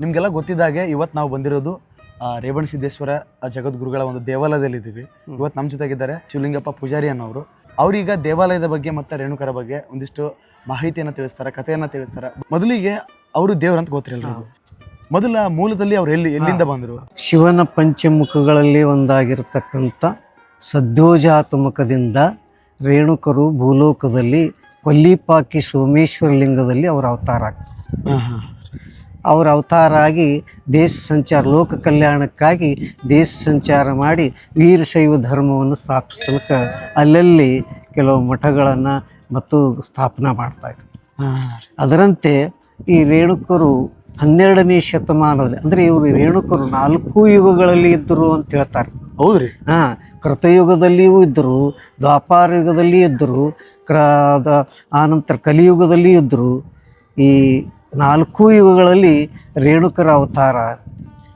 ನಿಮಗೆಲ್ಲ ಗೊತ್ತಿದ್ದಾಗೆ ಇವತ್ತು ನಾವು ಬಂದಿರೋದು ರೇವಣ ಸಿದ್ದೇಶ್ವರ ಜಗದ್ಗುರುಗಳ ಒಂದು ದೇವಾಲಯದಲ್ಲಿ ಇದ್ದೀವಿ ಇವತ್ತು ನಮ್ಮ ಜೊತೆಗಿದ್ದಾರೆ ಶಿವಲಿಂಗಪ್ಪ ಪೂಜಾರಿ ಅನ್ನೋರು ಅವ್ರೀಗ ದೇವಾಲಯದ ಬಗ್ಗೆ ಮತ್ತು ರೇಣುಕರ ಬಗ್ಗೆ ಒಂದಿಷ್ಟು ಮಾಹಿತಿಯನ್ನು ತಿಳಿಸ್ತಾರೆ ಕಥೆಯನ್ನು ತಿಳಿಸ್ತಾರೆ. ಮೊದಲಿಗೆ ಅವರು ದೇವರಂತ ಗೊತ್ತಿರಲ್ಲ ಮೊದಲ ಮೂಲದಲ್ಲಿ ಅವ್ರು ಎಲ್ಲಿ ಎಲ್ಲಿಂದ ಬಂದರು? ಶಿವನ ಪಂಚಮುಖಗಳಲ್ಲಿ ಒಂದಾಗಿರ್ತಕ್ಕಂಥ ಸದ್ಯೋಜಾತ ಮುಖದಿಂದ ರೇಣುಕರು ಭೂಲೋಕದಲ್ಲಿ ಕೊಲ್ಲಿಪಾಕಿ ಸೋಮೇಶ್ವರ ಲಿಂಗದಲ್ಲಿ ಅವರ ಅವತಾರ ಆಗ್ತಾರೆ. ಅವರ ಅವತಾರ ಆಗಿ ದೇಶ ಸಂಚಾರ ಲೋಕ ಕಲ್ಯಾಣಕ್ಕಾಗಿ ದೇಶ ಸಂಚಾರ ಮಾಡಿ ವೀರಶೈವ ಧರ್ಮವನ್ನು ಸ್ಥಾಪಿಸಲಿಕ್ಕೆ ಅಲ್ಲಲ್ಲಿ ಕೆಲವು ಮಠಗಳನ್ನು ಮತ್ತು ಸ್ಥಾಪನಾ ಮಾಡ್ತಾಯಿದ್ರು ಅದರಂತೆ ಈ ರೇಣುಕರು ಹನ್ನೆರಡನೇ ಶತಮಾನದಲ್ಲಿ ಅಂದರೆ ಇವರು ರೇಣುಕರು ನಾಲ್ಕು ಯುಗಗಳಲ್ಲಿ ಇದ್ದರು ಅಂತ ಹೇಳ್ತಾರೆ. ಹೌದ್ರಿ. ಹಾಂ ಕೃತಯುಗದಲ್ಲಿಯೂ ಇದ್ದರು ದ್ವಾಪಾರ ಯುಗದಲ್ಲಿ ಇದ್ದರು ಕ್ರ ಆನಂತರ ಕಲಿಯುಗದಲ್ಲಿ ಇದ್ದರು. ಈ ನಾಲ್ಕು ಯುಗಗಳಲ್ಲಿ ರೇಣುಕರ ಅವತಾರ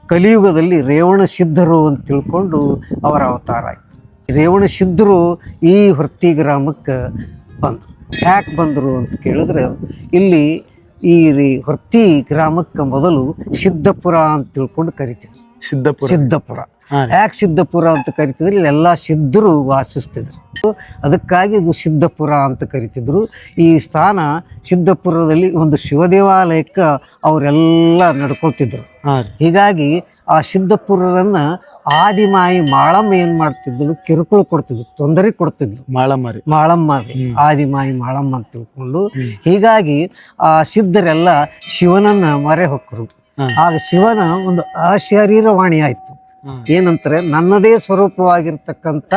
ಕಲಿಯುಗದಲ್ಲಿ ರೇವಣ ಸಿದ್ಧರು ಅಂತ ತಿಳ್ಕೊಂಡು ಅವರ ಅವತಾರ ಆಯಿತು. ರೇವಣ ಸಿದ್ಧರು ಈ ಹೊರ್ತಿ ಗ್ರಾಮಕ್ಕೆ ಬಂದರು. ಯಾಕೆ ಬಂದರು ಅಂತ ಕೇಳಿದ್ರೆ ಇಲ್ಲಿ ಈ ರೀ- ಹೊರ್ತಿ ಗ್ರಾಮಕ್ಕೆ ಮೊದಲು ಸಿದ್ಧಪುರ ಅಂತ ತಿಳ್ಕೊಂಡು ಕರಿತಿದ್ರು. ಸಿದ್ಧಪುರ. ಸಿದ್ದಪುರ ಹಾ ಯಾಕೆ ಸಿದ್ಧಪುರ ಅಂತ ಕರಿತಿದ್ರು? ಇಲ್ಲೆಲ್ಲ ಸಿದ್ಧರು ವಾಸಿಸ್ತಿದ್ರು. ಅದಕ್ಕಾಗಿ ಇದು ಸಿದ್ಧಪುರ ಅಂತ ಕರಿತಿದ್ರು. ಈ ಸ್ಥಾನ ಸಿದ್ಧಪುರದಲ್ಲಿ ಒಂದು ಶಿವ ದೇವಾಲಯಕ್ಕೆ ಅವರೆಲ್ಲ ನಡ್ಕೊಳ್ತಿದ್ರು. ಹೀಗಾಗಿ ಆ ಸಿದ್ಧಪುರರನ್ನು ಆದಿಮಾಯಿ ಮಾಳಮ್ಮ ಏನು ಮಾಡ್ತಿದ್ದಳು? ಕಿರುಕುಳ ಕೊಡ್ತಿದ್ರು ತೊಂದರೆ ಕೊಡ್ತಿದ್ಲು. ಮಾಳಮ್ಮ ಮಾಳಮ್ಮ ಆದಿಮಾಯಿ ಮಾಳಮ್ಮ ಅಂತ ತಿಳ್ಕೊಂಡು. ಹೀಗಾಗಿ ಆ ಸಿದ್ಧರೆಲ್ಲ ಶಿವನನ್ನ ಮರೆ ಹೊಕ್ಕರು. ಆಗ ಶಿವನ ಒಂದು ಅಶರೀರವಾಣಿ ಆಯ್ತು. ಏನಂತಾರೆ ನನ್ನದೇ ಸ್ವರೂಪವಾಗಿರ್ತಕ್ಕಂಥ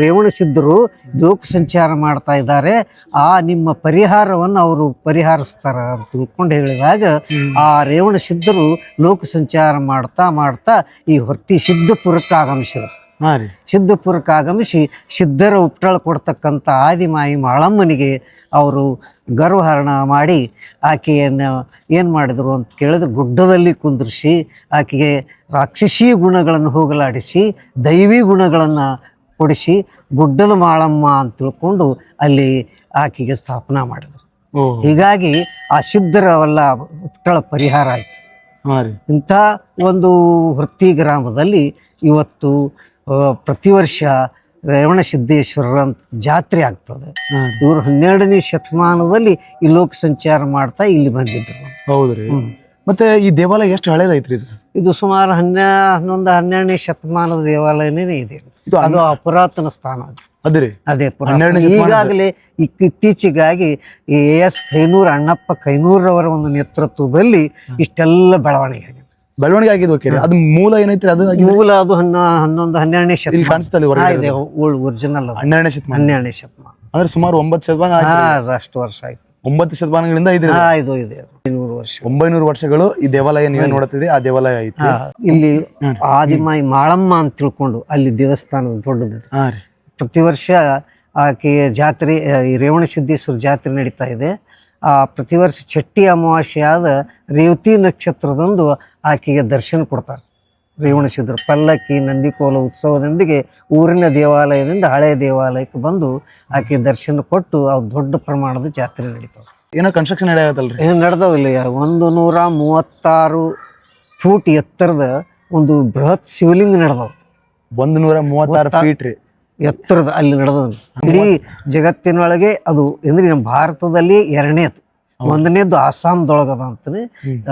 ರೇವಣ ಸಿದ್ಧರು ಲೋಕ ಸಂಚಾರ ಮಾಡ್ತಾ ಇದ್ದಾರೆ. ಆ ನಿಮ್ಮ ಪರಿಹಾರವನ್ನು ಅವರು ಪರಿಹರಿಸ್ತಾರ ಅಂತ ತಿಳ್ಕೊಂಡು ಹೇಳಿದಾಗ ಆ ರೇವಣ ಸಿದ್ಧರು ಲೋಕ ಸಂಚಾರ ಮಾಡ್ತಾ ಮಾಡ್ತಾ ಈ ಹೊರ್ತಿ ಸಿದ್ಧಪುರಕ್ಕೆ ಆಗಮಿಸಿದರು. ಹಾಂ ರೀ. ಸಿದ್ದಪುರಕ್ಕೆ ಆಗಮಿಸಿ ಸಿದ್ಧರ ಉಪ್ಟಳ ಕೊಡ್ತಕ್ಕಂಥ ಆದಿಮಾಯಿ ಮಾಳಮ್ಮನಿಗೆ ಅವರು ಗರ್ವಹರಣ ಮಾಡಿ ಆಕೆಯನ್ನು ಏನು ಮಾಡಿದರು ಅಂತ ಕೇಳಿದ್ರೆ ಗುಡ್ಡದಲ್ಲಿ ಕುಂದ್ರಿಸಿ ಆಕೆಗೆ ರಾಕ್ಷಸೀ ಗುಣಗಳನ್ನು ಹೋಗಲಾಡಿಸಿ ದೈವಿ ಗುಣಗಳನ್ನು ಕೊಡಿಸಿ ಗುಡ್ಡದ ಮಾಳಮ್ಮ ಅಂತ ತಿಳ್ಕೊಂಡು ಅಲ್ಲಿ ಆಕೆಗೆ ಸ್ಥಾಪನಾ ಮಾಡಿದರು. ಹೀಗಾಗಿ ಆ ಸಿದ್ಧರವೆಲ್ಲ ಉಪ್ಟಳ ಪರಿಹಾರ ಆಯಿತು. ಹಾಂ ರೀ. ಇಂಥ ಒಂದು ವೃತ್ತಿ ಗ್ರಾಮದಲ್ಲಿ ಇವತ್ತು ಪ್ರತಿ ವರ್ಷ ರೇವಣ ಸಿದ್ದೇಶ್ವರರ ಅಂತ ಜಾತ್ರೆ ಆಗ್ತದೆ. ಇವರು ಹನ್ನೆರಡನೇ ಶತಮಾನದಲ್ಲಿ ಈ ಲೋಕ ಸಂಚಾರ ಮಾಡ್ತಾ ಇಲ್ಲಿ ಬಂದಿದ್ರು. ಹೌದ್ರಿ. ಮತ್ತೆ ಈ ದೇವಾಲಯ ಎಷ್ಟು ಹಳೇದೈತ್ರಿ ಇದು? ಇದು ಸುಮಾರು ಹನ್ನೆ ಹನ್ನೊಂದು ಹನ್ನೆರಡನೇ ಶತಮಾನದ ದೇವಾಲಯನೇ ಇದೆ. ಇದು ಅದು ಪುರಾತನ ಸ್ಥಾನ ಅದು. ರೀ ಅದೇ ಹನ್ನೆರಡನೇ ಪುರಾತನ ಈಗಾಗಲೇ ಇತ್ತೀಚೆಗಾಗಿ ಎ ಎಸ್ ಕೈನೂರು ಅಣ್ಣಪ್ಪ ಕೈನೂರವರ ಒಂದು ನೇತೃತ್ವದಲ್ಲಿ ಇಷ್ಟೆಲ್ಲ ಬೆಳವಣಿಗೆ ಆಗಿದೆ. ಬೆಳವಣಿಗೆ ಆಗಿದ್ ಓಕೆ ಅದು ಮೂಲ ಏನೈತ್ರಿ? ಅದು ಆಗಿದೆ? ಮೂಲ ಅದು ಹನ್ನ ಹನ್ನೊಂದು ಹನ್ನೆರಡನೇ ಇಲ್ಲಿ ಶತಮಾನ ಕಾಣಿಸ್ತಲ್ಲ ಹಾ, ಹೊರಗಡೆ ಇದೆ ಒರಿಜಿನಲ್ ಅದು. ಹನ್ನೆರಡನೇ ಶತಮಾನ. ಹನ್ನೆರಡನೇ ಶತಮಾನ. ಅಂದ್ರೆ ಸುಮಾರು ಒಂಬತ್ತು ಶತಮಾನ ಆಯ್ತು. ಅಷ್ಟು ವರ್ಷ ಆಯ್ತು. ಒಂಬತ್ತು ಶತಮಾನಗಳಿಂದ ಇದೆ ಹಾ ಇದು ಇದೆ. ಐನೂರು ವರ್ಷ. ಒಂಬೈನೂರು ವರ್ಷಗಳು ಈ ದೇವಾಲಯ ನೀವೇ ನೋಡುತ್ತಿದ್ರಿ ಆ ದೇವಾಲಯ ಐತಿ. ಹಾ, ಇಲ್ಲಿ ಆದಿಮಾಯಿ ಮಾಳಮ್ಮ ಅಂತ ತಿಳ್ಕೊಂಡು ಅಲ್ಲಿ ದೇವಸ್ಥಾನ ದೊಡ್ಡದು ಹಾ ರೀ. ಪ್ರತಿ ವರ್ಷ ಆಕೆಯ ಜಾತ್ರೆ ಆ, ಈ ರೇವಣ ಸಿದ್ದೇಶ್ವರ ಜಾತ್ರೆ ನಡೀತಾ ಇದೆ. ಆ ಪ್ರತಿ ವರ್ಷ ಚಟ್ಟಿ ಅಮಾವಾಸ್ಯೆ ಆದ ರೇವತಿ ನಕ್ಷತ್ರದಂದು ಆಕೆಗೆ ದರ್ಶನ ಕೊಡ್ತಾರೆ. ರೇವಣ ಸಿದ್ಧರು ಪಲ್ಲಕ್ಕಿ ನಂದಿಕೋಲ ಉತ್ಸವದೊಂದಿಗೆ ಊರಿನ ದೇವಾಲಯದಿಂದ ಹಳೆಯ ದೇವಾಲಯಕ್ಕೆ ಬಂದು ಆಕೆ ದರ್ಶನ ಕೊಟ್ಟು ಅವು ದೊಡ್ಡ ಪ್ರಮಾಣದ ಜಾತ್ರೆ ನಡೀತವೆ ಏನೋ ಕನ್ಸ್ಟ್ರಕ್ಷನ್ ನಡೆಯತ್ತಲ್ರಿ? ಏನು ನಡೆದವಿಲ್ಲ ಒಂದು ನೂರ ಮೂವತ್ತಾರು ಫೂಟ್ ಎತ್ತರದ ಒಂದು ಬೃಹತ್ ಶಿವಲಿಂಗ ನಡೆದವು ಒಂದು ನೂರ ಮೂವತ್ತಾರು ಫೀಟ್ ರೀ. ಎತ್ತರದ ಅಲ್ಲಿ ನಡೆದದ ಇಡೀ ಜಗತ್ತಿನೊಳಗೆ ಅದು ಅಂದ್ರೆ ನಮ್ಮ ಭಾರತದಲ್ಲಿ ಎರಡನೇದು ಒಂದನೇದು ಅಸ್ಸಾಂದೊಳಗದ ಅಂತಾನೆ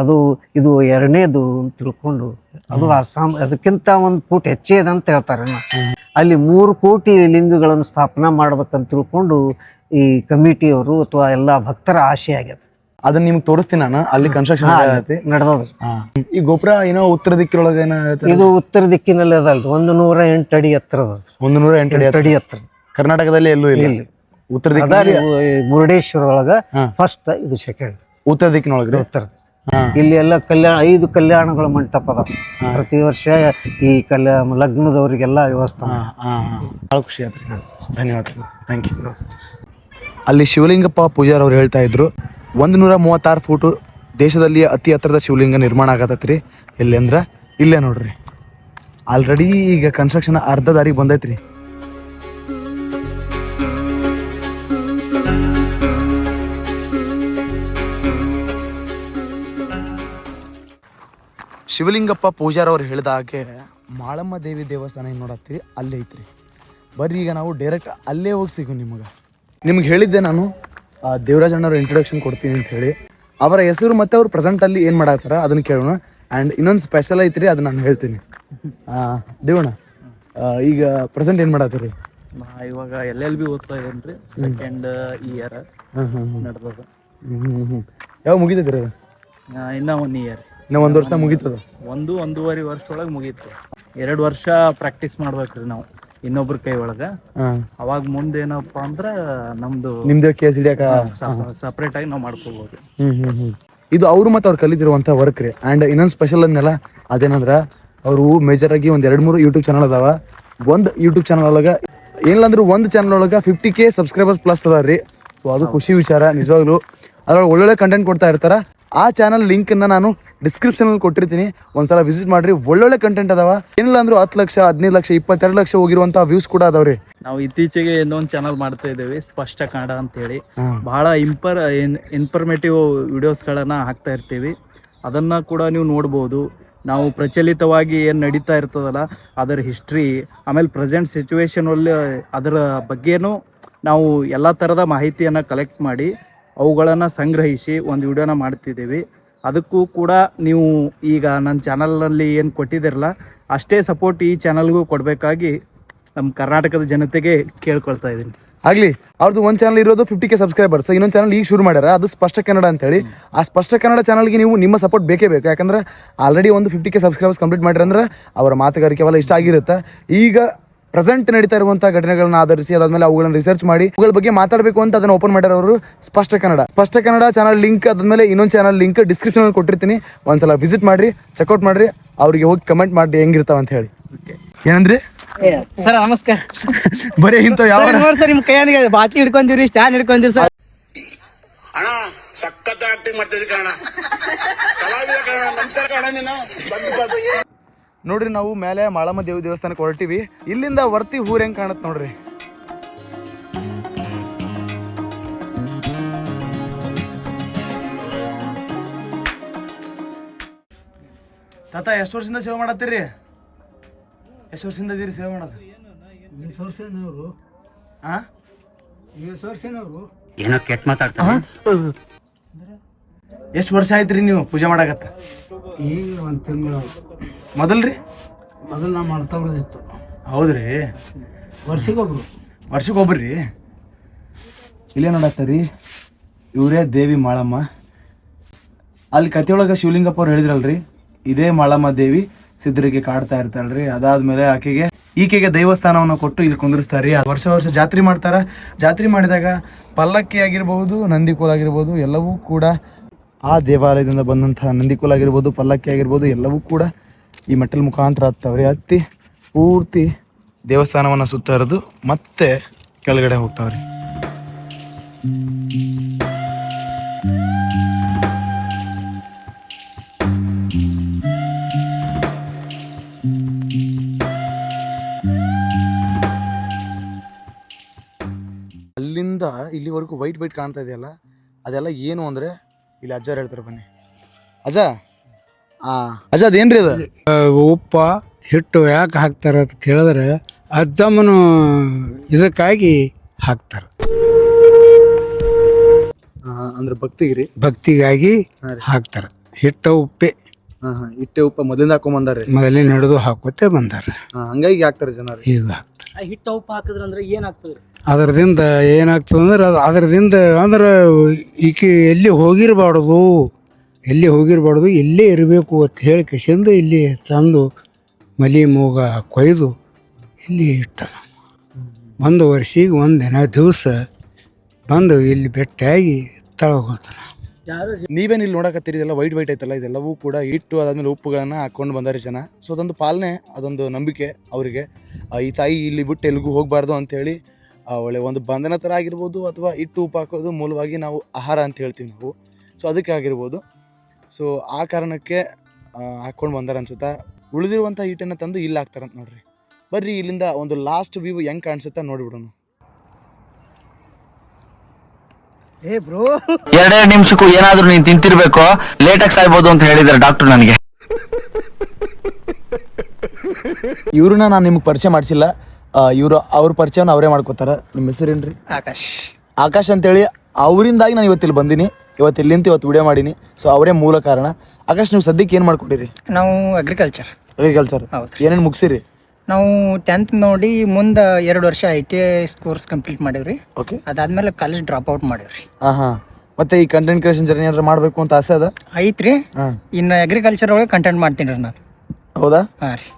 ಅದು ಇದು ಎರಡನೇದು ಅಂತ ತಿಳ್ಕೊಂಡು ಅದು ಅಸ್ಸಾಂ ಅದಕ್ಕಿಂತ ಒಂದು ಫೂಟ್ ಹೆಚ್ಚೇ ಅಂತ ಹೇಳ್ತಾರೆ. ಅಲ್ಲಿ ಮೂರು ಕೋಟಿ ಲಿಂಗಗಳನ್ನು ಸ್ಥಾಪನಾ ಮಾಡ್ಬೇಕಂತ ತಿಳ್ಕೊಂಡು ಈ ಕಮಿಟಿಯವರು ಅಥವಾ ಎಲ್ಲ ಭಕ್ತರ ಆಶೆ ಆಗ್ಯದ. ಅದನ್ನ ನಿಮ್ಗೆ ತೋರಿಸ್ತೀನಿ ನಾನು ಅಲ್ಲಿ ಕನ್ಸ್ಟ್ರಕ್ಷನ್ ನಡೆದದ. ಈ ಗೋಪುರ ಏನೋ ಉತ್ತರ ದಿಕ್ಕಿನೊಳಗೆ ಏನೋ ಇದು ಉತ್ತರ ದಿಕ್ಕಿನಲ್ಲಿ ಅದಲ್ರಿ ಒಂದು ನೂರ ಎಂಟು ಅಡಿ ಎತ್ತರದ ಒಂದು ನೂರ ಎಂಟು ಅಡಿ ಎತ್ತರ. ಕರ್ನಾಟಕದಲ್ಲಿ ಎಲ್ಲೂ ಇಲ್ಲಿ. ಉತ್ತರ ಮುರುಡೇಶ್ವರ ಒಳಗ ಫಸ್ಟ್ ಇದು ಸೆಕೆಂಡ್ ಉತ್ತರ ದಿಕ್ಕಿನೊಳಗ್ರಿ? ಉತ್ತರದ ಹಾ. ಇಲ್ಲಿ ಎಲ್ಲ ಕಲ್ಯಾಣ ಐದು ಕಲ್ಯಾಣಗಳ ಮಂಟಪ ಅದಾವ. ಪ್ರತಿ ವರ್ಷ ಈ ಕಲ್ಯಾ ಲಗ್ನದವರಿಗೆಲ್ಲ ವ್ಯವಸ್ಥೆ ಭಾಳ ಖುಷಿ ಆಯ್ತು ಧನ್ಯವಾದ ಥ್ಯಾಂಕ್ ಯು ಅಲ್ಲಿ ಶಿವಲಿಂಗಪ್ಪ ಪೂಜಾರ್ ಅವ್ರು ಹೇಳ್ತಾ ಇದ್ರು ಒಂದು ನೂರ ಮೂವತ್ತಾರು ಫೂಟು ದೇಶದಲ್ಲಿ ಅತಿ ಎತ್ತರದ ಶಿವಲಿಂಗ ನಿರ್ಮಾಣ ಆಗತ್ತೈತ್ರಿ. ಎಲ್ಲಿ ಅಂದ್ರೆ ಇಲ್ಲೇ ನೋಡ್ರಿ. ಆಲ್ರೆಡಿ ಈಗ ಕನ್ಸ್ಟ್ರಕ್ಷನ್ ಅರ್ಧ ದಾರಿಗೆ ಬಂದೈತ್ರಿ. ಶಿವಲಿಂಗಪ್ಪ ಪೂಜಾರವ್ರು ಹೇಳಿದ ಹಾಗೆ ಮಾಳಮ್ಮ ದೇವಿ ದೇವಸ್ಥಾನ ಏನು ನೋಡತ್ತೀರಿ? ಅಲ್ಲೇ ಐತ್ರಿ. ಬರ್ರಿ ಈಗ ನಾವು ಡೈರೆಕ್ಟ್ ಅಲ್ಲೇ ಹೋಗಿ ಸಿಗು ನಿಮಗೆ. ನಿಮ್ಗೆ ಹೇಳಿದ್ದೆ ನಾನು ದೇವರಾಜಣ್ಣವ್ರ ಇಂಟ್ರೊಡಕ್ಷನ್ ಕೊಡ್ತೀನಿ ಅಂತ ಹೇಳಿ. ಅವರ ಹೆಸರು ಮತ್ತೆ ಅವ್ರು ಪ್ರೆಸೆಂಟಲ್ಲಿ ಏನು ಮಾಡತ್ತಾರ ಅದನ್ನ ಕೇಳೋಣ. ಆ್ಯಂಡ್ ಇನ್ನೊಂದು ಸ್ಪೆಷಲ್ ಐತ್ರಿ ಅದನ್ನ ನಾನು ಹೇಳ್ತೀನಿ. ದೇವಣ್ಣ ಈಗ ಪ್ರೆಸೆಂಟ್ ಏನು ಮಾಡತ್ತೀರಿ? ನಾ ಇವಾಗ ಎಲ್ ಎಲ್ ಬಿ ಓದ್ತಾ ಇದ್ದೇನೆ ರೀ ಸೆಕೆಂಡ್ ಇಯರ್ ನಡೆದದ. ಹ್ಞೂ ಹ್ಞೂ ಯಾವ ಮುಗಿತೈತ್ರಿ ಅದು? ಇನ್ನ ಒನ್ ಇಯರ್ ಇನ್ನೂ ಒಂದು ವರ್ಷ ಮುಗೀತದ? ಒಂದು ಒಂದೂವರೆ ವರ್ಷ ಒಳಗೆ ಮುಗೀತು. ಎರಡು ವರ್ಷ ಪ್ರಾಕ್ಟೀಸ್ ಮಾಡ್ಬೇಕ್ರಿ ನಾವು ಇನ್ನೊಬ್ರ ಕೈ ಒಳಗ. ಅವಾಗ ಮುಂದೆ ಏನಪ್ಪಾ ಅಂದ್ರೆ ನಮ್ದು ನಿಮ್ದು ಕೇಸ್ ಹಿಡಿಯಾಕ ಸಪ್ರೇಟ್ ಆಗಿ ನಾವು ಮಾಡ್ಕೋಬಹುದು ಹ್ಮ್ ಹ್ಮ್ ಹ್ಮ್. ಇದು ಅವ್ರು ಮತ್ತೆ ಅವ್ರು ಕಲಿತಿರುವಂತ ವರ್ಕ್ ರೀ. ಅಂಡ್ ಇನ್ನೊಂದ್ ಸ್ಪೆಷಲ್ ಅಂದ್ನಲ್ಲ ಅದೇನಂದ್ರ ಅವರು ಮೇಜರ್ ಆಗಿ ಒಂದ್ ಎರಡ್ ಮೂರು ಯೂಟ್ಯೂಬ್ ಚಾನಲ್ ಅದಾವ. ಒಂದ್ ಯೂಟ್ಯೂಬ್ ಚಾನಲ್ ಒಳಗ ಏನಿಲ್ಲ ಅಂದ್ರೆ ಒಂದ್ ಚಾನಲ್ ಒಳಗ ಫಿಫ್ಟಿ ಕೆ ಸಬ್ಸ್ಕ್ರೈಬರ್ಸ್ ಪ್ಲಸ್ ಅದಾರ ರೀ ಸೊ ಅದು ಖುಷಿ ವಿಚಾರ ನಿಜವಾಗ್ಲು. ಅದ್ರೊಳಗೆ ಒಳ್ಳೊಳ್ಳೆ ಕಂಟೆಂಟ್ ಕೊಡ್ತಾ ಇರ್ತಾರ. ಆ ಚಾನಲ್ ಲಿಂಕ್ ಅನ್ನ ನಾನು ಡಿಸ್ಕ್ರಿಪ್ಷನ್ ಅಲ್ಲಿ ಕೊಟ್ಟಿರ್ತೀನಿ. ಒಂದ್ಸಲ ವಿಸಿಟ್ ಮಾಡ್ರಿ. ಒಳ್ಳೊಳ್ಳೆ ಕಂಟೆಂಟ್ ಅದಾವ. ಏನಿಲ್ಲ ಅಂದ್ರೂ ಹತ್ತು ಲಕ್ಷ ಹದಿನೈದು ಲಕ್ಷ ಇಪ್ಪತ್ತೆರಡು ಲಕ್ಷ ಹೋಗಿರುವಂತ ವ್ಯೂಸ್ ಕೂಡ ಅದಾವ್ರಿ. ನಾವು ಇತ್ತೀಚೆಗೆ ಇನ್ನೊಂದು ಚಾನಲ್ ಮಾಡ್ತಾ ಇದ್ದೇವೆ ಸ್ಪಷ್ಟ ಕನ್ನಡ ಅಂತ ಹೇಳಿ. ಬಹಳ ಇಂಪರ್ ಇನ್ಫಾರ್ಮೇಟಿವ್ ವಿಡಿಯೋಸ್ಗಳನ್ನ ಹಾಕ್ತಾ ಇರ್ತೀವಿ. ಅದನ್ನ ಕೂಡ ನೀವು ನೋಡ್ಬೋದು. ನಾವು ಪ್ರಚಲಿತವಾಗಿ ಏನು ನಡೀತಾ ಇರ್ತದಲ್ಲ ಅದರ ಹಿಸ್ಟ್ರಿ ಆಮೇಲೆ ಪ್ರೆಸೆಂಟ್ ಸಿಚುವೇಶನ್ ಅಲ್ಲಿ ಅದರ ಬಗ್ಗೆನೂ ನಾವು ಎಲ್ಲ ಥರದ ಮಾಹಿತಿಯನ್ನು ಕಲೆಕ್ಟ್ ಮಾಡಿ ಅವುಗಳನ್ನು ಸಂಗ್ರಹಿಸಿ ಒಂದು ವಿಡಿಯೋನ ಮಾಡ್ತಿದ್ದೀವಿ. ಅದಕ್ಕೂ ಕೂಡ ನೀವು ಈಗ ನನ್ನ ಚಾನಲ್ನಲ್ಲಿ ಏನು ಕೊಟ್ಟಿದ್ದೀರಲ್ಲ, ಅಷ್ಟೇ ಸಪೋರ್ಟ್ ಈ ಚಾನಲ್ಗೂ ಕೊಡಬೇಕಾಗಿ ನಮ್ಮ ಕರ್ನಾಟಕದ ಜನತೆಗೆ ಕೇಳ್ಕೊಳ್ತಾ ಇದ್ದೀನಿ. ಆಗ್ಲಿ ಅವ್ರದ್ದು ಒಂದು ಚಾನಲ್ ಇರೋದು ಫಿಫ್ಟಿ ಕೆ ಸಬ್ಸ್ಕ್ರೈಬರ್ಸ್ ಇನ್ನೊಂದು ಚಾನಲ್ ಈಗ ಶುರು ಮಾಡ್ಯಾರ, ಅದು ಸ್ಪಷ್ಟ ಕನ್ನಡ ಅಂತ ಹೇಳಿ ಆ ಸ್ಪಷ್ಟ ಕನ್ನಡ ಚಾನಲ್ಗೆ ನೀವು ನಿಮ್ಮ ಸಪೋರ್ಟ್ ಬೇಕೇ ಬೇಕು. ಯಾಕಂದ್ರೆ ಆಲ್ರೆಡಿ ಒಂದು ಫಿಫ್ಟಿ ಕೆ ಸಬ್ಸ್ಕ್ರೈಬರ್ಸ್ ಕಂಪ್ಲೀಟ್ ಮಾಡಿರಂದ್ರೆ ಅವರ ಮಾತುಗಾರಿಕೆ ಅವೆಲ್ಲ ಇಷ್ಟ ಆಗಿರುತ್ತೆ. ಈಗ ಪ್ರೆಸೆಂಟ್ ನಡೀತಾ ಇರುವಂಥ ಘಟನೆಗಳನ್ನ ಆಧರಿಸಿ ಅದಾದ್ಮೇಲೆ ಅವುಗಳನ್ನ ರಿಸರ್ಚ್ ಮಾಡಿ ಅವುಗಳ ಬಗ್ಗೆ ಮಾತಾಡಬೇಕು ಅಂತ ಅದನ್ನ ಓಪನ್ ಮಾಡ್ಯಾರ ಅವರು ಸ್ಪಷ್ಟ ಕನ್ನಡ. ಸ್ಪಷ್ಟ ಕನ್ನಡ ಚಾನಲ್ ಲಿಂಕ್ ಅದಾದ್ಮೇಲೆ ಇನ್ನೊಂದು ಚಾನಲ್ ಲಿಂಕ್ ಡಿಸ್ಕ್ರಿಪ್ಷನ್ ಅಲ್ಲಿ ಕೊಟ್ಟಿರ್ತೀನಿ. ಒಂದ್ಸಲ ವಿಸಿಟ್ ಮಾಡ್ರಿ ಚೆಕ್ಔಟ್ ಮಾಡ್ರಿ ಅವ್ರಿಗೆ ಹೋಗಿ ಕಮೆಂಟ್ ಮಾಡಿ ಹೆಂಗಿರ್ತಾವ ಅಂತ ಹೇಳಿ. ಏನಂದ್ರಿ? ಸರ್ ನಮಸ್ಕಾರ. ಬರೀ ಇಂತ ಯಾವ ಸರ್ ನಿಮ್ ಕೈಯಾಗ ಬಾಕಿ ಹಿಡ್ಕೊಂತೀವ್ರಿ ಸ್ಟ್ಯಾಂಡ್ ಸರ್? ಅಣ್ಣ ಸಖತ್ ಆಕ್ಟಿಂಗ್ ಕಣ ಕಲಾವಿದ ಕಣ ನಮಸ್ಕಾರ ಕಣ ನೀನು. ನೋಡ್ರಿ ನಾವು ಮೇಲೆ ಮಾಳಮ್ಮ ದೇವಿ ದೇವಸ್ಥಾನಕ್ಕೆ ಹೊರಟಿವಿ. ಇಲ್ಲಿಂದ ವರ್ತಿ ಊರ್ ಹೆಂಗ್ ಕಾಣತ್ ನೋಡ್ರಿ. ತಾತ ಎಷ್ಟು ವರ್ಷದಿಂದ ಸೇವೆ ಮಾಡತ್ತೀರಿ? ಎಷ್ಟು ವರ್ಷದಿಂದ ಇದೀರಿ ಸೇವೆ ಮಾಡೋದು? ಆ? ಎಷ್ಟು ವರ್ಷ ಆಯ್ತ್ರಿ ನೀವು ಪೂಜೆ ಮಾಡಾಕತ್ತ? ಈಗ ಒಂದ್ ತಿಂಗಳು ಮೊದಲ್ರಿ? ಮೊದಲು ನಾ ಮಾಡ್ತಾ ಬಿಡೋದಿತ್ತು ಹೌದ್ರಿ? ವರ್ಷಕ್ಕೊಬ್ರು ರೀ ಇಲ್ಲೇ ನೋಡತ್ತರಿ ಇವರೇ ದೇವಿ ಮಾಳಮ್ಮ. ಅಲ್ಲಿ ಕಥೆಯೊಳಗೆ ಶಿವಲಿಂಗಪ್ಪ ಅವ್ರು ಹೇಳಿದ್ರಲ್ರಿ ಇದೇ ಮಾಳಮ್ಮ ದೇವಿ ಸಿದ್ಧರಿಗೆ ಕಾಡ್ತಾ ಇರ್ತಾಳ್ರಿ. ಅದಾದ್ಮೇಲೆ ಆಕೆಗೆ ಈಕೆಗೆ ದೈವಸ್ಥಾನವನ್ನು ಕೊಟ್ಟು ಇಲ್ಲಿ ಕುಂದಿರ್ಸ್ತಾರೆ ಆ ವರ್ಷ ವರ್ಷ ಜಾತ್ರೆ ಮಾಡ್ತಾರ. ಜಾತ್ರೆ ಮಾಡಿದಾಗ ಪಲ್ಲಕ್ಕಿ ಆಗಿರ್ಬಹುದು ನಂದಿಕೋಲ್ ಆಗಿರ್ಬೋದು ಎಲ್ಲವೂ ಕೂಡ ಆ ದೇವಾಲಯದಿಂದ ಬಂದಂತಹ ನಂದಿಕೋಲ್ ಆಗಿರ್ಬೋದು ಪಲ್ಲಕ್ಕಿ ಆಗಿರ್ಬೋದು ಎಲ್ಲವೂ ಕೂಡ ಈ ಮೆಟ್ಟಲ್ ಮುಖಾಂತರ ಹತ್ತವ್ರಿ. ಹತ್ತಿ ಪೂರ್ತಿ ದೇವಸ್ಥಾನವನ್ನು ಸುತ್ತ ಹರಿದು ಮತ್ತೆ ಕೆಳಗಡೆ ಹೋಗ್ತಾವ್ರಿ. ಅಲ್ಲಿಂದ ಇಲ್ಲಿವರೆಗೂ ವೈಟ್ ವೈಟ್ ಕಾಣ್ತಾ ಇದೆಯಲ್ಲ? ಅದೆಲ್ಲ ಏನು ಅಂದ್ರೆ, ಇಲ್ಲಿ ಅಜ್ಜಾರು ಹೇಳ್ತಾರೆ ಬನ್ನಿ. ಅಜ್ಜ ಅಜ್ಜ ಅದೇನ್ರಿ ಅದು? ಉಪ್ಪ ಹಿಟ್ಟು ಯಾಕೆ ಹಾಕ್ತಾರೆ ಅಂತ ಕೇಳಿದ್ರೆ ಅಜ್ಜಮ್ಮನು ಇದಕ್ಕಾಗಿ ಹಾಕ್ತಾರೆ. ಅಂದ್ರೆ ಭಕ್ತಿಗಿರಿ? ಭಕ್ತಿಗಾಗಿ ಹಾಕ್ತಾರೆ. ಹಿಟ್ಟು ಉಪ್ಪೆ. ಹಿಟ್ಟೆ ಹಾ ಇಟ್ಟೆ ಉಪ್ಪ ಮೊದಲಿಂದ ಹಾಕೊಂಬಂದಾರ್ರಿ? ಮೊದಲಿನ ಹಿಡಿದು ಹಾಕೋತೆ ಬಂದಾರೆ. ಹಾ, ಹಂಗಾಗಿ ಹಾಕ್ತಾರೆ ಜನರು. ಈಗ ಹಾಕ್ತಾರೆ. ಹಿಟ್ಟು ಉಪ್ಪು ಹಾಕಿದ್ರೆ ಅಂದ್ರೆ ಏನಾಗ್ತದೆ ಅದರದಿಂದ ಏನಾಗ್ತದೆ ಅಂದ್ರೆ ಅದು ಅದರದಿಂದ ಅಂದ್ರೆ ಈಕೆ ಎಲ್ಲಿ ಹೋಗಿರಬಾರ್ದು? ಎಲ್ಲಿ ಹೋಗಿರಬಾರ್ದು ಇಲ್ಲೇ ಇರಬೇಕು ಅಂತ ಹೇಳಿ ಕಿಶಿಂದ ಇಲ್ಲಿ ತಂದು ಮಲಿ ಮೂಗ ಕೊಯ್ದು ಇಲ್ಲಿ ಇಟ್ಟ. ಒಂದು ವರ್ಷಿಗೆ ಒಂದು ದಿನ ದಿವಸ ಬಂದು ಇಲ್ಲಿ ಬೆಟ್ಟಾಗಿ ತಳಗೋತಾನೆ ನೀವೇನು ಇಲ್ಲಿ ನೋಡಕತ್ತೀರಿ? ಇದೆಲ್ಲ ವೈಟ್ ವೈಟ್ ಐತಲ್ಲ ಇದೆಲ್ಲವೂ ಕೂಡ ಇಟ್ಟು ಅದಾದ್ಮೇಲೆ ಉಪ್ಪುಗಳನ್ನು ಹಾಕೊಂಡು ಬಂದಾರೆ ಜನ. ಸೊ ಅದೊಂದು ಪಾಲನೆ ಅದೊಂದು ನಂಬಿಕೆ ಅವರಿಗೆ. ಈ ತಾಯಿ ಇಲ್ಲಿ ಬಿಟ್ಟು ಎಲ್ಲಿಗೂ ಹೋಗಬಾರ್ದು ಅಂತೇಳಿ ಆ, ಒಳ್ಳೆ ಒಂದು ಬಂಧನ ಥರ ಆಗಿರ್ಬೋದು ಅಥವಾ ಇಟ್ಟು ಉಪ್ಪು ಹಾಕೋದು ಮೂಲವಾಗಿ ನಾವು ಆಹಾರ ಅಂತ ಹೇಳ್ತೀವಿ ನಾವು. ಸೊ ಅದಕ್ಕೆ ಆಗಿರ್ಬೋದು. ಸೊ ಆ ಕಾರಣಕ್ಕೆ ಹಾಕ್ಕೊಂಡು ಬಂದಾರ ಅನ್ಸುತ್ತಾ? ಉಳಿದಿರುವಂಥ ಹೀಟನ್ನು ತಂದು ಇಲ್ಲಿ ಹಾಕ್ತಾರಂತ ನೋಡ್ರಿ. ಬರ್ರಿ ಇಲ್ಲಿಂದ ಒಂದು ಲಾಸ್ಟ್ ವ್ಯೂ ಹೆಂಗೆ ಕಾಣಿಸುತ್ತಾ ನೋಡಿಬಿಡೋಣ ಏ ಬ್ರೋ! ಎರಡೆರಡು ನಿಮಿಷಕ್ಕೂ ಏನಾದ್ರೂ ನೀನ್ ತಿಂತಿರ್ಬೇಕು? ಲೇಟಾಗಿ ಸಾಯ್ಬೋದು ಅಂತ ಹೇಳಿದಾರೆ ಡಾಕ್ಟರ್ ನನಗೆ. ಇವ್ರನ್ನ ನಾನು ನಿಮ್ಗೆ ಪರಿಚಯ ಮಾಡಿಸಿಲ್ಲ. ಇವರು ಅವ್ರ ಪರಿಚಯನ ಅವರೇ ಮಾಡ್ಕೋತಾರೆ. ನಿಮ್ಮ ಹೆಸರೇನ್ರಿ? ಆಕಾಶ್. ಆಕಾಶ್ ಅಂತೇಳಿ ಅವರಿಂದಾಗಿ ನಾನು ಇವತ್ತಿಲ್ಲಿ ಬಂದೀನಿ. ಇವತ್ತು ಇಲ್ಲಿಂದ ಇವತ್ತು ವಿಡಿಯೋ ಮಾಡೀನಿ. ಸೊ ಅವರೇ ಮೂಲ ಕಾರಣ. ಆಕಾಶ್ ನೀವು ಸದ್ಯಕ್ಕೆ ಏನು ಮಾಡ್ಕೊಂಡಿರಿ? ನಾವು ಅಗ್ರಿಕಲ್ಚರ್ ಅಗ್ರಿಕಲ್ಚರ್ ಹೌದು ಏನೇನು ಮುಗಿಸಿರಿ? ನಾವು ಟೆಂತ್ ನೋಡಿ ಮುಂದೆ ಎರಡು ವರ್ಷ I T I course complete ಮಾಡೀವ್ರಿ. Okay ಅದಾದ್ಮೇಲೆ ಕಾಲೇಜ್ ಡ್ರಾಪ್ ಔಟ್ ಮಾಡೀವ್ರಿ. ಹಾಂ ಹಾಂ. ಮತ್ತೆ ಈ ಕಂಟೆಂಟ್ ಕ್ರಿಯೇಷನ್ ಜರ್ನಿ ಏನಾದ್ರು ಮಾಡಬೇಕು ಅಂತ ಆಸೆ ಅದ? ಐತ್ರಿ ಹಾಂ. ಇನ್ನು ಅಗ್ರಿಕಲ್ಚರ್ ಒಳಗೆ ಕಂಟೆಂಟ್ ಮಾಡ್ತೀನಿ ರೀ ನಾನು. ಹೌದಾ? ಹಾಂ ರೀ.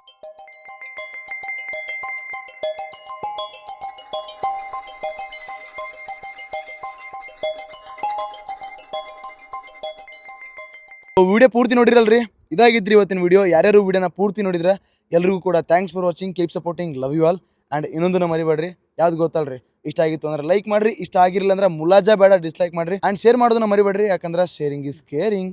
ವಿಡಿಯೋ ಪೂರ್ತಿ ನೋಡಿರಲ್ರಿ? ಇದಾಗಿದ್ರಿ ಇವತ್ತಿನ ವಿಡಿಯೋ ಯಾರ್ಯಾರು ವಿಡಿಯೋನ ಪೂರ್ತಿ ನೋಡಿದ್ರೆ ಎಲ್ರಿಗೂ ಕೂಡ thanks for watching keep supporting love you all and ಇನ್ನೊಂದನ್ನು ಮರಿಬೇಡ್ರಿ. ಯಾವ್ದು ಗೊತ್ತಲ್ರಿ? ಇಷ್ಟ ಆಗಿತ್ತು ಅಂದ್ರೆ ಲೈಕ್ ಮಾಡ್ರಿ. ಇಷ್ಟ ಆಗಿರಲಿಲ್ಲ ಅಂದ್ರೆ ಮುಲಾಜಾ ಬೇಡ ಡಿಸ್ಲೈಕ್ ಮಾಡ್ರಿ. ಆ್ಯಂಡ್ ಶೇರ್ ಮಾಡೋದನ್ನ ಮರಿಬೇಡ್ರಿ. ಯಾಕಂದ್ರೆ ಶೇರಿಂಗ್ ಇಸ್ ಕೇರಿಂಗ್